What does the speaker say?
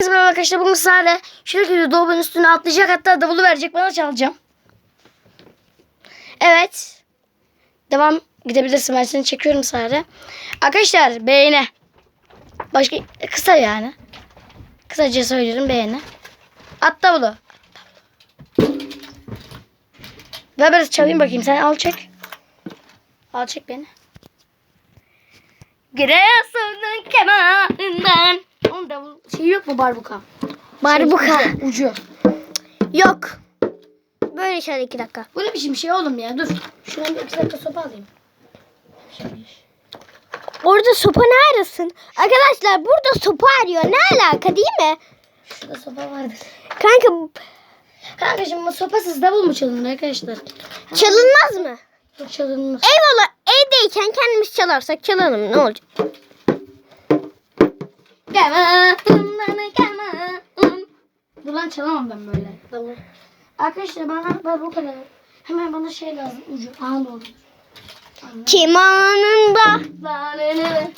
Merhaba arkadaşlar bugün sizlerle şuradaki dolabın üstüne atlayacak hatta davulu verecek bana çalacağım. Evet. Devam gidebilirsin ben seni çekiyorum Sare. Arkadaşlar beğeni. Başka kısa yani. Kısaca söylüyorum beğeni. At davulu. Ver biraz çalayım bakayım sen al çek. Al çek beni. Davul şey yok mu barbuka? Barbuka. Şey, ucu. Yok. Böyle şöyle iki dakika. Bu ne biçim şey oğlum ya dur. Şuradan bir iki dakika sopa alayım. Orada sopa ne arasın? Arkadaşlar burada sopa arıyor. Ne alaka değil mi? Şurada sopa vardır. Kanka Kankacığım bu sopasız davul mu çalınır arkadaşlar? çalınmaz mı? Yok çalınmaz. Eyvallah evdeyken kendimiz çalarsak çalalım ne olacak? Kemanından keman. Dur lan çalamam ben böyle davul. Arkadaşlar bana, bana bu kadar. Hemen bana şey lazım ucu. La la la la.